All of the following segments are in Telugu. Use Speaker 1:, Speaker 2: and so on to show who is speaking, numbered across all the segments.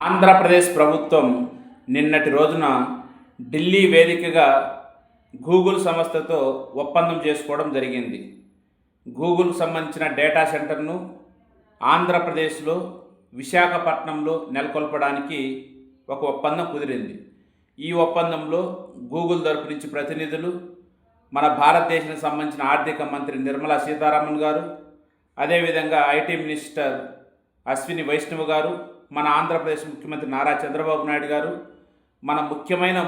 Speaker 1: ఆంధ్రప్రదేశ్ ప్రభుత్వం నిన్నటి రోజున ఢిల్లీ వేదికగా గూగుల్ సంస్థతో ఒప్పందం చేసుకోవడం జరిగింది. గూగుల్ సంబంధించిన డేటా సెంటర్ను ఆంధ్రప్రదేశ్లో విశాఖపట్నంలో నెలకొల్పడానికి ఒక ఒప్పందం కుదిరింది. ఈ ఒప్పందంలో గూగుల్ తరపు నుంచి ప్రతినిధులు మన భారతదేశానికి సంబంధించిన ఆర్థిక మంత్రి నిర్మలా సీతారామన్ గారు అదేవిధంగా ఐటీ మినిస్టర్ అశ్విని వైష్ణవ్ గారు మన ఆంధ్రప్రదేశ్ ముఖ్యమంత్రి నారా చంద్రబాబు నాయుడు గారు మన ముఖ్యమైన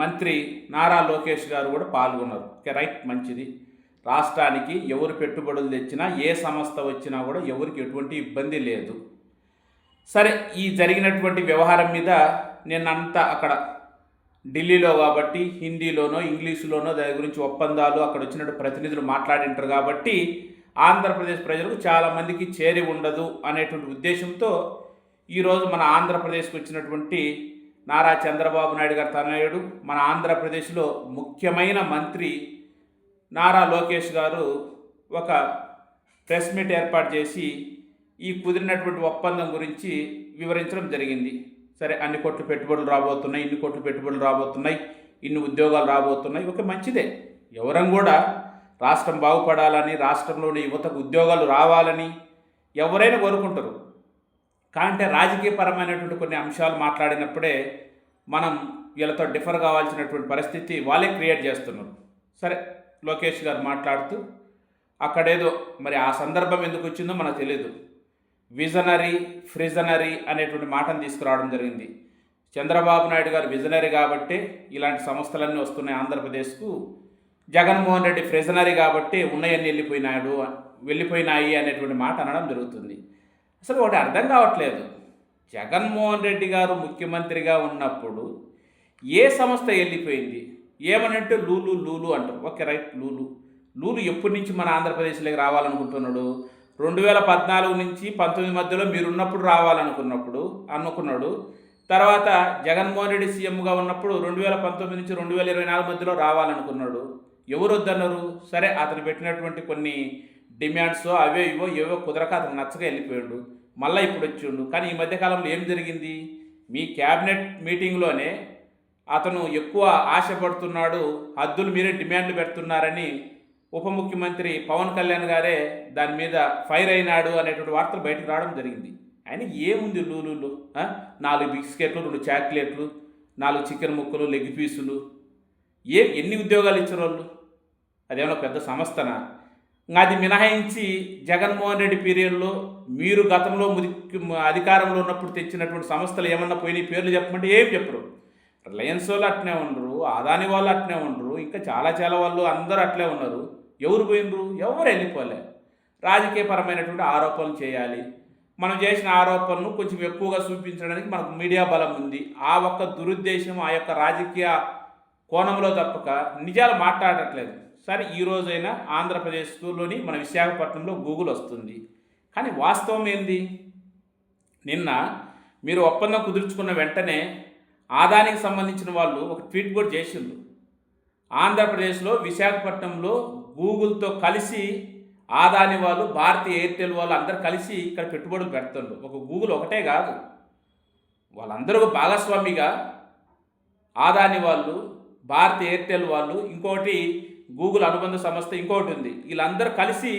Speaker 1: మంత్రి నారా లోకేష్ గారు కూడా పాల్గొన్నారు. ఓకే రైట్ మంచిది. రాష్ట్రానికి ఎవరు పెట్టుబడులు తెచ్చినా ఏ సంస్థ వచ్చినా కూడా ఎవరికి ఎటువంటి ఇబ్బంది లేదు. సరే ఈ జరిగినటువంటి వ్యవహారం మీద నిన్నంతా అక్కడ ఢిల్లీలో కాబట్టి హిందీలోనో ఇంగ్లీషులోనో దాని గురించి ఒప్పందాలు అక్కడ వచ్చినట్టు ప్రతినిధులు మాట్లాడింటారు కాబట్టి ఆంధ్రప్రదేశ్ ప్రజలకు చాలామందికి చేరి ఉండదు అనేటువంటి ఉద్దేశంతో ఈరోజు మన ఆంధ్రప్రదేశ్కి వచ్చినటువంటి నారా చంద్రబాబు నాయుడు గారు తనయుడు మన ఆంధ్రప్రదేశ్లో ముఖ్యమైన మంత్రి నారా లోకేష్ గారు ఒక ప్రెస్ మీట్ ఏర్పాటు చేసి ఈ కుదిరినటువంటి ఒప్పందం గురించి వివరించడం జరిగింది. సరే అన్ని కోట్లు పెట్టుబడులు రాబోతున్నాయి ఇన్ని కోట్లు పెట్టుబడులు రాబోతున్నాయి ఇన్ని ఉద్యోగాలు రాబోతున్నాయి. ఒక మంచిదే. ఎవరం కూడా రాష్ట్రం బాగుపడాలని రాష్ట్రంలోని యువతకు ఉద్యోగాలు రావాలని ఎవరైనా కోరుకుంటారు. కాంటే రాజకీయపరమైనటువంటి కొన్ని అంశాలు మాట్లాడినప్పుడే మనం వీళ్ళతో డిఫర్ కావాల్సినటువంటి పరిస్థితి వాళ్ళే క్రియేట్ చేస్తున్నారు. సరే లోకేష్ గారు మాట్లాడుతూ అక్కడేదో మరి ఆ సందర్భం ఎందుకు వచ్చిందో మనకు తెలియదు విజనరీ ఫ్రిజనరీ అనేటువంటి మాటను తీసుకురావడం జరిగింది. చంద్రబాబు నాయుడు గారు విజనరీ కాబట్టి ఇలాంటి సంస్థలన్నీ వస్తున్నాయి ఆంధ్రప్రదేశ్కు. జగన్మోహన్ రెడ్డి ఫ్రిజనరీ కాబట్టి ఉన్నాయని వెళ్ళిపోయినాడు వెళ్ళిపోయినాయి అనేటువంటి మాట అనడం జరుగుతుంది. అసలు ఒకటి అర్థం కావట్లేదు. జగన్మోహన్ రెడ్డి గారు ముఖ్యమంత్రిగా ఉన్నప్పుడు ఏ సంస్థ వెళ్ళిపోయింది? ఏమనంటే లూలు లూలు అంటారు. Okay right Lulu. లూలు ఎప్పటి నుంచి మన ఆంధ్రప్రదేశ్లోకి రావాలనుకుంటున్నాడు? రెండు వేల పద్నాలుగు నుంచి పంతొమ్మిది మధ్యలో మీరున్నప్పుడు రావాలనుకున్నప్పుడు అనుకున్నాడు. తర్వాత జగన్మోహన్ రెడ్డి సీఎంగా ఉన్నప్పుడు రెండు వేల పంతొమ్మిది నుంచి రెండు వేల ఇరవై నాలుగు మధ్యలో రావాలనుకున్నాడు. ఎవరు వద్దన్నారు? సరే అతను పెట్టినటువంటి కొన్ని డిమాండ్స్ అవే ఇవో ఏవో కుదరక అతను నచ్చగా వెళ్ళిపోయాడు. మళ్ళీ ఇప్పుడు వచ్చిండు. కానీ ఈ మధ్యకాలంలో ఏం జరిగింది? మీ క్యాబినెట్ మీటింగ్లోనే అతను ఎక్కువ ఆశపడుతున్నాడు. హద్దులు మీరే డిమాండ్లు పెడుతున్నారని ఉప ముఖ్యమంత్రి పవన్ కళ్యాణ్ గారే దాని మీద ఫైర్ అయినాడు అనేటువంటి వార్తలు బయటకు రావడం జరిగింది. ఆయన ఏముంది లూలులు? నాలుగు బిస్కెట్లు రెండు చాక్లెట్లు నాలుగు చికెన్ ముక్కలు లెగ్ పీసులు. ఏ ఎన్ని ఉద్యోగాలు ఇచ్చిన వాళ్ళు అదేమన్నా పెద్ద సంస్థనా? అది మినహాయించి జగన్మోహన్ రెడ్డి పీరియడ్లో మీరు గతంలో ముది అధికారంలో ఉన్నప్పుడు తెచ్చినటువంటి సంస్థలు ఏమన్నా పోయినాయి పేర్లు చెప్పమంటే ఏం చెప్పరు. రిలయన్స్ వాళ్ళు అట్నే ఉండరు అదాని వాళ్ళు అట్నే ఉండరు ఇంకా చాలా చాలా వాళ్ళు అందరూ అట్లే ఉన్నారు. ఎవరు పోయినరు? ఎవరు వెళ్ళిపోలే. రాజకీయపరమైనటువంటి ఆరోపణలు చేయాలి. మనం చేసిన ఆరోపణలు కొంచెం ఎక్కువగా చూపించడానికి మనకు మీడియా బలం ఉంది. ఆ ఒక్క దురుద్దేశం ఆ యొక్క రాజకీయ కోణంలో తప్పక నిజాలు మాట్లాడట్లేదు. సరే ఈరోజైనా రోజైనా ఆంధ్రప్రదేశ్లోని మన విశాఖపట్నంలో గూగుల్ వస్తుంది. కానీ వాస్తవం ఏంది? నిన్న మీరు ఒప్పందం కుదుర్చుకున్న వెంటనే ఆదానికి సంబంధించిన వాళ్ళు ఒక ట్వీట్ కూడా చేసిండ్రు. ఆంధ్రప్రదేశ్లో విశాఖపట్నంలో గూగుల్తో కలిసి ఆదాని వాళ్ళు భారతీయ ఎయిర్టెల్ వాళ్ళు అందరు కలిసి ఇక్కడ పెట్టుబడులు పెడుతుండ్రు. ఒక గూగుల్ ఒకటే కాదు. వాళ్ళందరూ భాగస్వామిగా ఆదాని వాళ్ళు భారతీయ ఎయిర్టెల్ వాళ్ళు ఇంకోటి గూగుల్ అనుబంధ సంస్థ ఇంకొకటి ఉంది. వీళ్ళందరూ కలిసి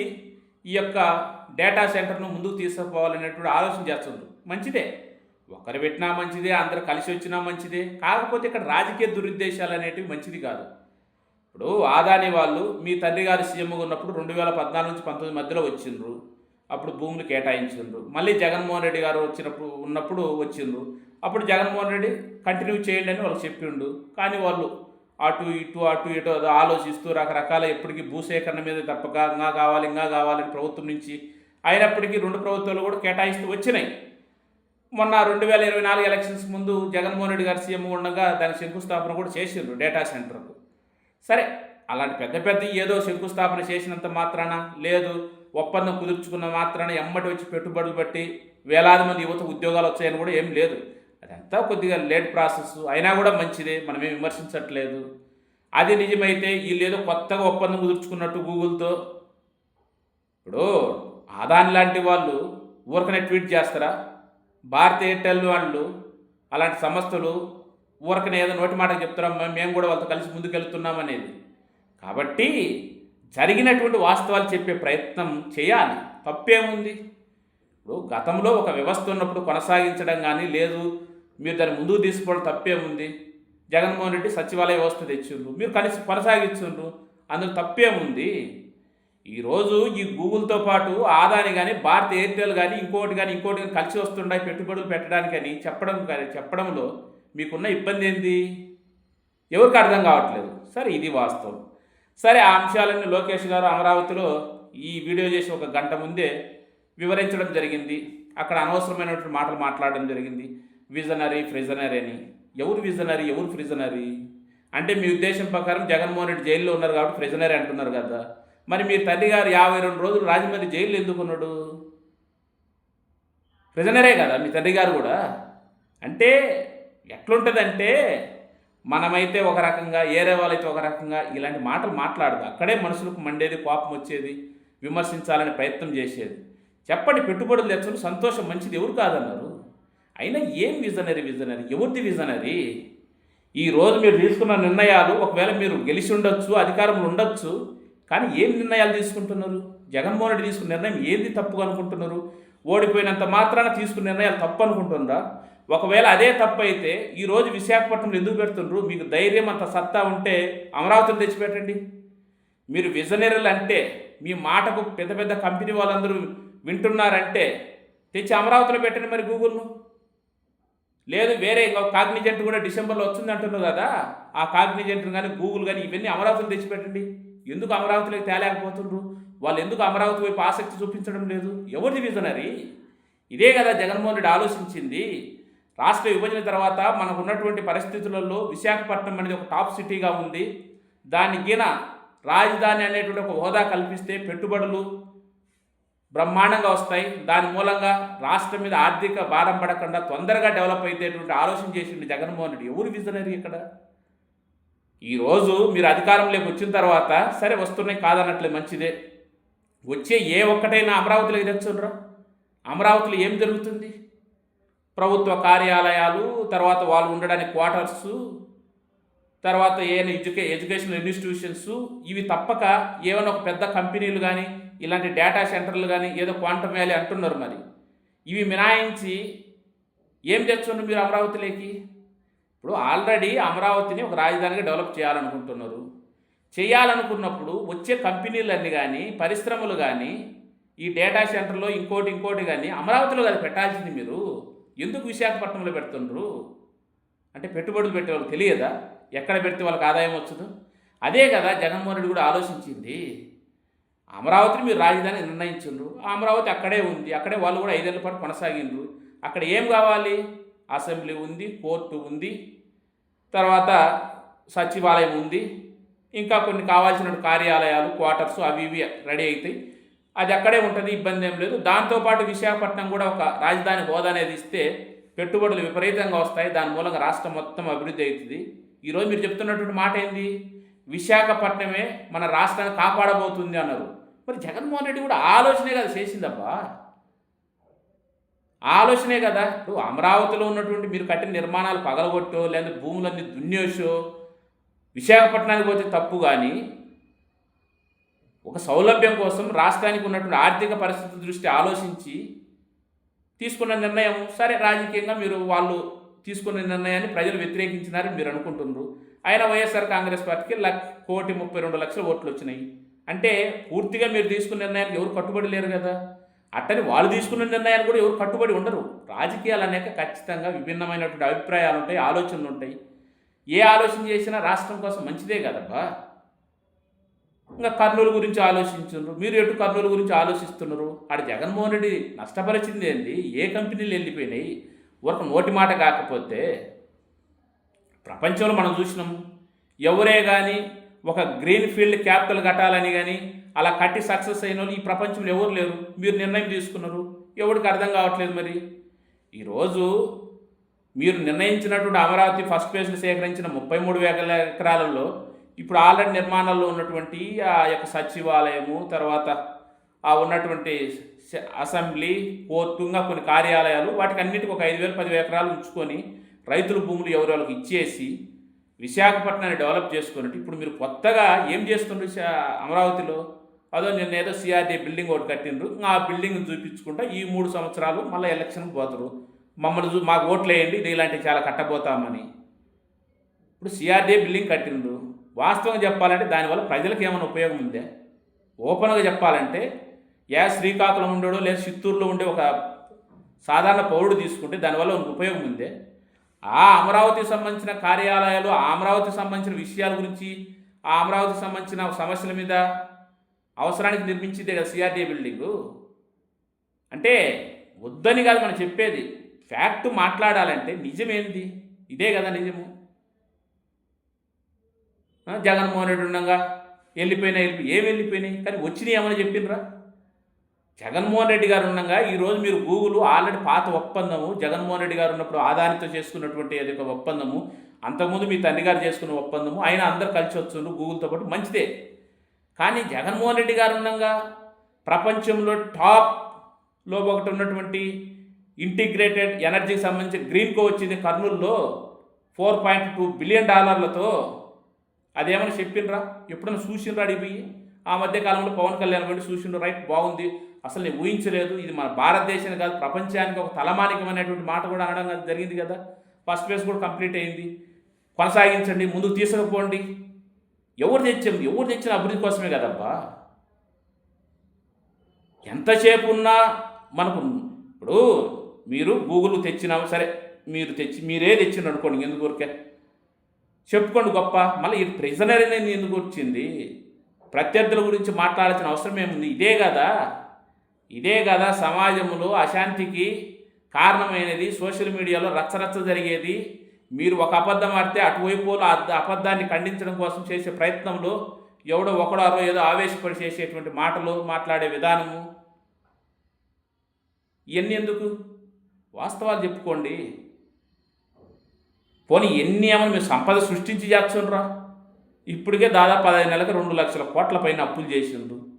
Speaker 1: ఈ యొక్క డేటా సెంటర్ను ముందుకు తీసుకుపోవాలనేటువంటి ఆలోచన చేస్తుంది మంచిదే. ఒకరు పెట్టినా మంచిదే అందరు కలిసి వచ్చినా మంచిదే. కాకపోతే ఇక్కడ రాజకీయ దురుద్దేశాలు అనేటివి మంచిది కాదు. ఇప్పుడు ఆదాని వాళ్ళు మీ తండ్రి గారు సీఎంగా ఉన్నప్పుడు రెండు వేల పద్నాలుగు నుంచి పంతొమ్మిది మధ్యలో వచ్చిండ్రు. అప్పుడు భూములు కేటాయించిండ్రు. మళ్ళీ జగన్మోహన్ రెడ్డి గారు వచ్చినప్పుడు ఉన్నప్పుడు వచ్చిండ్రు. అప్పుడు జగన్మోహన్ రెడ్డి కంటిన్యూ చేయండి అని వాళ్ళు చెప్పిండు. కానీ వాళ్ళు అటు ఇటు అటు ఇటు ఆలోచిస్తూ రకరకాల ఎప్పటికీ భూసేకరణ మీద తప్పక ఇంకా కావాలి ఇంకా కావాలని ప్రభుత్వం నుంచి అయినప్పటికీ రెండు ప్రభుత్వాలు కూడా కేటాయిస్తూ వచ్చినాయి. మొన్న రెండు వేల ఇరవై నాలుగు ఎలక్షన్స్ ముందు జగన్మోహన్ రెడ్డి గారు సీఎం ఉండగా దాని శంకుస్థాపన కూడా చేసిండ్రు డేటా సెంటర్కు. సరే అలాంటి పెద్ద పెద్ద ఏదో శంకుస్థాపన చేసినంత మాత్రాన లేదు ఒప్పందం కుదుర్చుకున్న మాత్రాన ఎమ్మటి వచ్చి పెట్టుబడులు బట్టి వేలాది మంది యువత ఉద్యోగాలు వచ్చాయని కూడా ఏం లేదు. అదంతా కొద్దిగా లేట్ ప్రాసెస్ అయినా కూడా మంచిదే మనమేం విమర్శించట్లేదు. అది నిజమైతే వీళ్ళేదో ఏదో కొత్తగా ఒప్పందం కుదుర్చుకున్నట్టు గూగుల్తో. ఇప్పుడు ఆదాన్ లాంటి వాళ్ళు ఊరకనే ట్వీట్ చేస్తారా? భారత్ ఎయిర్టెల్ వాళ్ళు అలాంటి సంస్థలు ఊరకనే ఏదో నోటి మాట చెప్తారా మేము- మేము కూడా వాళ్ళతో కలిసి ముందుకెళ్తున్నాం అనేది. కాబట్టి జరిగినటువంటి వాస్తవాలు చెప్పే ప్రయత్నం చేయాలి. తప్పేముంది? ఇప్పుడు గతంలో ఒక వ్యవస్థ ఉన్నప్పుడు కొనసాగించడం కానీ లేదు మీరు దాన్ని ముందుకు తీసుకోవడం తప్పేముంది? జగన్మోహన్ రెడ్డి సచివాలయ వ్యవస్థ తెచ్చిండ్రు. మీరు కలిసి కొనసాగించుండ్రు. అందులో తప్పేముంది? ఈరోజు ఈ గూగుల్తో పాటు ఆదాని కానీ భారత్ ఎయిర్టెల్ కానీ ఇంకోటి కానీ ఇంకోటి కానీ కలిసి వస్తుండాయి పెట్టుబడులు పెట్టడానికని చెప్పడం కానీ చెప్పడంలో మీకున్న ఇబ్బంది ఏంది? ఎవరికి అర్థం కావట్లేదు. సరే ఇది వాస్తవం. సరే ఆ అంశాలన్నీ లోకేష్ గారు అమరావతిలో ఈ వీడియో చేసి ఒక గంట ముందే వివరించడం జరిగింది. అక్కడ అనవసరమైనటువంటి మాటలు మాట్లాడడం జరిగింది. విజనరీ ఫ్రిజనరీ అని. ఎవరు విజనరీ ఎవరు ఫ్రిజనరీ అంటే మీ ఉద్దేశం ప్రకారం జగన్మోహన్ రెడ్డి జైల్లో ఉన్నారు కాబట్టి ఫ్రిజనరీ అంటున్నారు కదా. మరి మీ తల్లి గారు యాభై రెండు రోజులు రాజమండ్రి జైల్లో ఎందుకున్నాడు ప్రజనరే ప్రిజనరే కదా మీ తండ్రి గారు కూడా. అంటే ఎట్లుంటుందంటే మనమైతే ఒక రకంగా ఏరే వాళ్ళైతే ఒక రకంగా ఇలాంటి మాటలు మాట్లాడదు. అక్కడే మనుషులకు మండేది కోపం వచ్చేది విమర్శించాలని ప్రయత్నం చేసేది. చెప్పండి పెట్టుబడులు తెచ్చడం సంతోషం మంచిది ఎవరు కాదన్నారు? అయినా ఏం విజనరీ విజనరీ ఎవరిది విజనరీ ఈ రోజు మీరు తీసుకున్న నిర్ణయాలు ఒకవేళ మీరు గెలిచి ఉండొచ్చు అధికారంలో ఉండొచ్చు కానీ ఏం నిర్ణయాలు తీసుకుంటున్నారు? జగన్మోహన్ రెడ్డి తీసుకున్న నిర్ణయం ఏంది తప్పు అనుకుంటున్నారు? ఓడిపోయినంత మాత్రాన తీసుకున్న నిర్ణయాలు తప్పు అనుకుంటున్నారా ఒకవేళ అదే తప్పు అయితే ఈరోజు విశాఖపట్నంలో ఎందుకు పెడుతుండ్రు? మీకు ధైర్యం అంత సత్తా ఉంటే అమరావతిని తెచ్చిపెట్టండి. మీరు విజనరీలు అంటే మీ మాటకు పెద్ద పెద్ద కంపెనీ వాళ్ళందరూ వింటున్నారంటే తెచ్చి అమరావతిలో పెట్టండి మరి గూగుల్ను లేదు వేరే కాగ్నిజెంట్ కూడా డిసెంబర్లో వచ్చింది అంటున్నారు కదా. ఆ కాగ్నిజెంట్ కానీ గూగుల్ కానీ ఇవన్నీ అమరావతిలో తెచ్చిపెట్టండి. ఎందుకు అమరావతిలోకి తేలేకపోతుండ్రు? వాళ్ళు ఎందుకు అమరావతి వైపు ఆసక్తి చూపించడం లేదు? ఎవరిది విజనరీ? ఇదే కదా జగన్మోహన్ రెడ్డి ఆలోచించింది. రాష్ట్ర విభజన తర్వాత మనకు ఉన్నటువంటి పరిస్థితులలో విశాఖపట్నం అనేది ఒక టాప్ సిటీగా ఉంది. దానికిన రాజధాని అనేటువంటి ఒక హోదా కల్పిస్తే పెట్టుబడులు బ్రహ్మాండంగా వస్తాయి. దాని మూలంగా రాష్ట్రం మీద ఆర్థిక భారం పడకుండా తొందరగా డెవలప్ అయితేటువంటి ఆలోచన చేసిండు జగన్మోహన్ రెడ్డి. ఎవరు విజనరీ ఇక్కడ? ఈరోజు మీరు అధికారంలోకి వచ్చిన తర్వాత సరే వస్తున్నాయి కాదన్నట్లే మంచిదే. వచ్చే ఏ ఒక్కటైనా అమరావతిలోకి తెచ్చుండ్రా? అమరావతిలో ఏం జరుగుతుంది? ప్రభుత్వ కార్యాలయాలు తర్వాత వాళ్ళు ఉండడానికి క్వార్టర్స్ తర్వాత ఏమైనా ఎడ్యుకే ఎడ్యుకేషనల్ ఇన్స్టిట్యూషన్స్ ఇవి తప్పక ఏమైనా ఒక పెద్ద కంపెనీలు కానీ ఇలాంటి డేటా సెంటర్లు కానీ ఏదో క్వాంటమ్ వ్యాలీ అంటున్నారు మరి. ఇవి మినాయించి ఏం తెచ్చుండ్రు మీరు అమరావతిలోకి? ఇప్పుడు ఆల్రెడీ అమరావతిని ఒక రాజధానిగా డెవలప్ చేయాలనుకుంటున్నారు. చేయాలనుకున్నప్పుడు వచ్చే కంపెనీలన్నీ కానీ పరిశ్రమలు కానీ ఈ డేటా సెంటర్లో ఇంకోటి ఇంకోటి కానీ అమరావతిలో కాదు పెట్టాల్సింది మీరు. ఎందుకు విశాఖపట్నంలో పెడుతుండ్రు? అంటే పెట్టుబడులు పెట్టే వాళ్ళకి తెలియదా? ఎక్కడ పెడితే వాళ్ళకి ఆదాయం వచ్చదు అదే కదా జగన్మోహన్ రెడ్డి కూడా ఆలోచించింది. అమరావతిని మీరు రాజధాని నిర్ణయించుండ్రు. ఆ అమరావతి అక్కడే ఉంది. అక్కడే వాళ్ళు కూడా ఐదేళ్ళ పాటు కొనసాగిండ్రు. అక్కడ ఏం కావాలి? అసెంబ్లీ ఉంది కోర్టు ఉంది తర్వాత సచివాలయం ఉంది ఇంకా కొన్ని కావాల్సిన కార్యాలయాలు క్వార్టర్స్ అవి ఇవి రెడీ అవుతాయి అది అక్కడే ఉంటుంది ఇబ్బంది ఏం లేదు. దాంతోపాటు విశాఖపట్నం కూడా ఒక రాజధాని హోదా అనేది ఇస్తే పెట్టుబడులు విపరీతంగా వస్తాయి. దాని మూలంగా రాష్ట్రం మొత్తం అభివృద్ధి అవుతుంది. ఈరోజు మీరు చెప్తున్నటువంటి మాట ఏంది? విశాఖపట్నమే మన రాష్ట్రాన్ని కాపాడబోతుంది అన్నారు. మరి జగన్మోహన్ రెడ్డి కూడా ఆలోచనే కదా చేసిందబ్బా. ఆలోచనే కదా. ఇప్పుడు అమరావతిలో ఉన్నటువంటి మీరు కట్టిన నిర్మాణాలు పగలగొట్టో లేదా భూములన్నీ దున్నేసో విశాఖపట్నానికి పోతే తప్పు కానీ ఒక సౌలభ్యం కోసం రాష్ట్రానికి ఉన్నటువంటి ఆర్థిక పరిస్థితి దృష్టి ఆలోచించి తీసుకున్న నిర్ణయం సరే రాజకీయంగా మీరు వాళ్ళు తీసుకున్న నిర్ణయాన్ని ప్రజలు వ్యతిరేకించినారని మీరు అనుకుంటున్నారు. ఆయన వైఎస్ఆర్ కాంగ్రెస్ పార్టీకి లక్ కోటి ముప్పై రెండు లక్షల ఓట్లు వచ్చినాయి. అంటే పూర్తిగా మీరు తీసుకున్న నిర్ణయానికి ఎవరు కట్టుబడి లేరు కదా. అట్టని వాళ్ళు తీసుకున్న నిర్ణయాన్ని కూడా ఎవరు కట్టుబడి ఉండరు. రాజకీయాలు అనేక ఖచ్చితంగా విభిన్నమైనటువంటి అభిప్రాయాలు ఉంటాయి ఆలోచనలు ఉంటాయి. ఏ ఆలోచన చేసినా రాష్ట్రం కోసం మంచిదే కదబ్బా. ఇంకా కర్నూలు గురించి ఆలోచించున్నారు మీరు ఎటు కర్నూలు గురించి ఆలోచిస్తున్నారు? ఆడ జగన్మోహన్ రెడ్డి నష్టపరిచింది ఏంది? ఏ కంపెనీలు వెళ్ళిపోయినాయి? ఒక నోటి మాట కాకపోతే ప్రపంచంలో మనం చూసినాం ఎవరే కానీ ఒక గ్రీన్ ఫీల్డ్ క్యాపిటల్ కట్టాలని కానీ అలా కట్టి సక్సెస్ అయిన వాళ్ళు ఈ ప్రపంచంలో ఎవరు లేరు. మీరు నిర్ణయం తీసుకున్నారు. ఎవరికి అర్థం కావట్లేదు మరి? ఈరోజు మీరు నిర్ణయించినటువంటి అమరావతి ఫస్ట్ ఫేజ్ను సేకరించిన ముప్పై మూడు వేల ఎకరాలలో ఇప్పుడు ఆల్రెడీ నిర్మాణంలో ఉన్నటువంటి ఆ యొక్క సచివాలయము తర్వాత ఆ ఉన్నటువంటి అసెంబ్లీ కోర్టు ఇంకా కొన్ని కార్యాలయాలు వాటికి అన్నిటికీ ఒక ఐదు వేలు పది ఎకరాలు ఉంచుకొని రైతుల భూములు ఎవరి వాళ్ళకి ఇచ్చేసి విశాఖపట్నాన్ని డెవలప్ చేసుకున్నట్టు ఇప్పుడు మీరు కొత్తగా ఏం చేస్తుండ్రు అమరావతిలో? అదో నిన్న ఏదో సిఆర్డీ బిల్డింగ్ ఒకటి కట్టిండ్రు. ఆ బిల్డింగ్ చూపించుకుంటా ఈ మూడు సంవత్సరాలు మళ్ళీ ఎలక్షన్కి పోతారు. మమ్మల్ని చూ మాకు ఓట్లు వేయండి ఇలాంటివి చాలా కట్టబోతామని. ఇప్పుడు సిఆర్డీ బిల్డింగ్ కట్టిండ్రు. వాస్తవంగా చెప్పాలంటే దానివల్ల ప్రజలకు ఏమైనా ఉపయోగం ఉందే? ఓపెన్గా చెప్పాలంటే యా శ్రీకాకుళం ఉండడో లేదా చిత్తూరులో ఉండే ఒక సాధారణ పౌరుడు తీసుకుంటే దానివల్ల ఉపయోగం ఉందే? ఆ అమరావతికి సంబంధించిన కార్యాలయాలు ఆ అమరావతికి సంబంధించిన విషయాల గురించి ఆ అమరావతికి సంబంధించిన సమస్యల మీద అవసరానికి నిర్మించిందే కదా సిఆర్డీ బిల్డింగు. అంటే వద్దని కాదు మనం చెప్పేది. ఫ్యాక్ట్ మాట్లాడాలంటే నిజమేంది? ఇదే కదా నిజము. జగన్మోహన్ రెడ్డి ఉండగా వెళ్ళిపోయినా వెళ్ళిపోయి ఏం వెళ్ళిపోయినాయి? కానీ వచ్చినాయి ఏమని చెప్పిండ్రా? జగన్మోహన్ రెడ్డి గారు ఉండగా ఈరోజు మీరు గూగుల్ ఆల్రెడీ పాత ఒప్పందము జగన్మోహన్ రెడ్డి గారు ఉన్నప్పుడు ఆదానితో చేసుకున్నటువంటి అది ఒక ఒప్పందము అంతకుముందు మీ తండ్రి గారు చేసుకున్న ఒప్పందము ఆయన అందరు కలిసి వస్తున్నారు గూగుల్తో పాటు మంచిదే. కానీ జగన్మోహన్ రెడ్డి గారు ఉండగా ప్రపంచంలో టాప్లో ఒకటి ఉన్నటువంటి ఇంటిగ్రేటెడ్ ఎనర్జీకి సంబంధించి గ్రీన్ కో వచ్చింది కర్నూలులో ఫోర్ పాయింట్ టూ బిలియన్ డాలర్లతో. అదేమని చెప్పినరా ఎప్పుడైనా చూసినరా అడిగిపోయి ఆ మధ్యకాలంలో పవన్ కళ్యాణ్ వెళ్ళి చూసిండ్రు రైట్ బాగుంది. అసలు నేను ఊహించలేదు. ఇది మన భారతదేశాన్ని కాదు ప్రపంచానికి ఒక తలమానికమైనటువంటి మాట కూడా అనడం కాదు జరిగింది కదా. ఫస్ట్ ఫేజ్ కూడా కంప్లీట్ అయింది. కొనసాగించండి ముందుకు తీసుకుపోండి. ఎవరు తెచ్చాం ఎవరు తెచ్చిన అభివృద్ధి కోసమే కదబ్బా? ఎంతసేపు ఉన్నా మనకు ఇప్పుడు మీరు గూగుల్ తెచ్చినా సరే మీరు తెచ్చి మీరే తెచ్చిన అనుకోండి ఎందుకు ఊరికే? చెప్పుకోండి గొప్ప. మళ్ళీ ఈ ప్రిజనర్ అనేది ఎందుకు వచ్చింది? ప్రత్యర్థుల గురించి మాట్లాడాల్సిన అవసరం ఏముంది? ఇదే కదా. ఇదే కదా సమాజంలో అశాంతికి కారణమైనది. సోషల్ మీడియాలో రచ్చరచ్చ జరిగేది. మీరు ఒక అబద్ధం ఆడితే అటువైపు వాళ్ళు అబద్ధాన్ని ఖండించడం కోసం చేసే ప్రయత్నంలో ఎవడో ఒకడో అరో ఏదో ఆవేశపడి చేసేటువంటి మాటలు మాట్లాడే విధానము. ఇవన్నీ ఎందుకు? వాస్తవాలు చెప్పుకోండి. పోనీ ఎన్ని ఏమైనా మీరు సంపద సృష్టించి చేస్తుండ్రా? ఇప్పటికే దాదాపు పదహైదు నెలలకు రెండు లక్షల కోట్ల పైన అప్పులు చేసిండ్రు.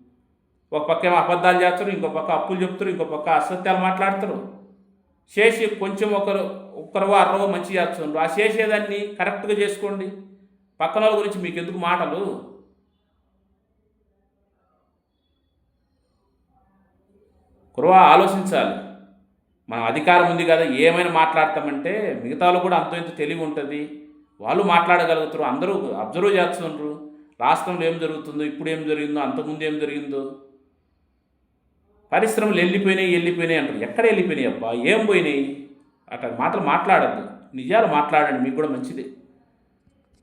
Speaker 1: ఒక పక్క ఏమో అబద్ధాలు చేస్తారు ఇంకో పక్క అప్పులు చెప్తారు ఇంకో పక్క అసత్యాలు మాట్లాడతారు. చేసి కొంచెం ఒకరు ఒక్కరు అరవో మంచి చేస్తుండ్రు. ఆ చేసేదాన్ని కరెక్ట్గా చేసుకోండి. పక్కన వాళ్ళ గురించి మీకు ఎందుకు మాటలు? కురవా ఆలోచించాలి. మనం అధికారం ఉంది కదా ఏమైనా మాట్లాడతామంటే మిగతా వాళ్ళు కూడా అంతో ఇంత తెలివి ఉంటుంది. వాళ్ళు మాట్లాడగలుగుతారు అందరూ అబ్జర్వ్ చేస్తుండ్రు. రాష్ట్రంలో ఏం జరుగుతుందో ఇప్పుడు ఏం జరిగిందో అంతకుముందు ఏం జరిగిందో. పరిశ్రమలు వెళ్ళిపోయినాయి వెళ్ళిపోయినాయి అంటారు. ఎక్కడ వెళ్ళిపోయినాయి? అబ్బా ఏం పోయినాయి? అట్లా మాటలు మాట్లాడద్దు. నిజాలు మాట్లాడండి మీకు కూడా మంచిదే.